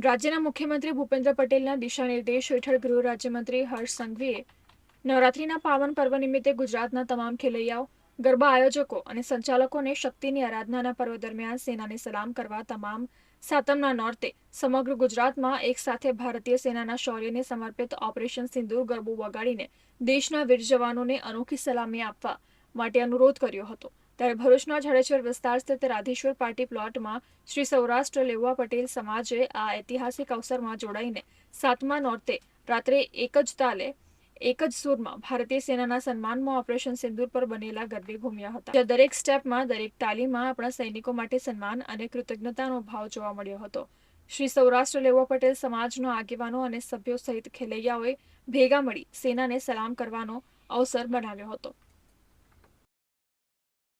રાજ્યના મુખ્યમંત્રી ભૂપેન્દ્ર પટેલના દિશાનિર્દેશ હેઠળ ગૃહ રાજ્યમંત્રી હર્ષ સંઘવીએ નવરાત્રીના પાવન પર્વ નિમિત્તે ગુજરાતના તમામ ખેલૈયાઓ ગરબા આયોજકો અને સંચાલકોને શક્તિની આરાધનાના પર્વ દરમિયાન સેનાને સલામ કરવા તમામ સાતમના નોર્તે સમગ્ર ગુજરાતમાં એક સાથે ભારતીય સેનાના શૌર્યને સમર્પિત ઓપરેશન સિંદૂર ગરબો વગાડીને દેશના વીર જવાનોને અનોખી સલામી આપવા માટે અનુરોધ કર્યો હતો. ત્યારે ભરૂચના જડેશ્વર વિસ્તાર સ્થિત રાધેશ્વર પાર્ટી પ્લોટમાં શ્રી સૌરાષ્ટ્ર લેવા પટેલ સમાજે આ ઐતિહાસિક અવસરમાં જોડાઈને સાતમા નોર્તે રાત્રે એક જ તાલે એક જ સૂરમાં ભારતીય સેનાના સન્માનમાં ઓપરેશન સિંદૂર પર બનેલા ગરબે ઘૂમ્યા હતા. જ્યાં દરેક સ્ટેપમાં, દરેક તાલીમાં આપણા સૈનિકો માટે સન્માન અને કૃતજ્ઞતાનો ભાવ જોવા મળ્યો હતો. શ્રી સૌરાષ્ટ્ર લેવા પટેલ સમાજનો આગેવાનો અને સભ્યો સહિત ખેલૈયાઓએ ભેગા મળી સેનાને સલામ કરવાનો અવસર બનાવ્યો હતો.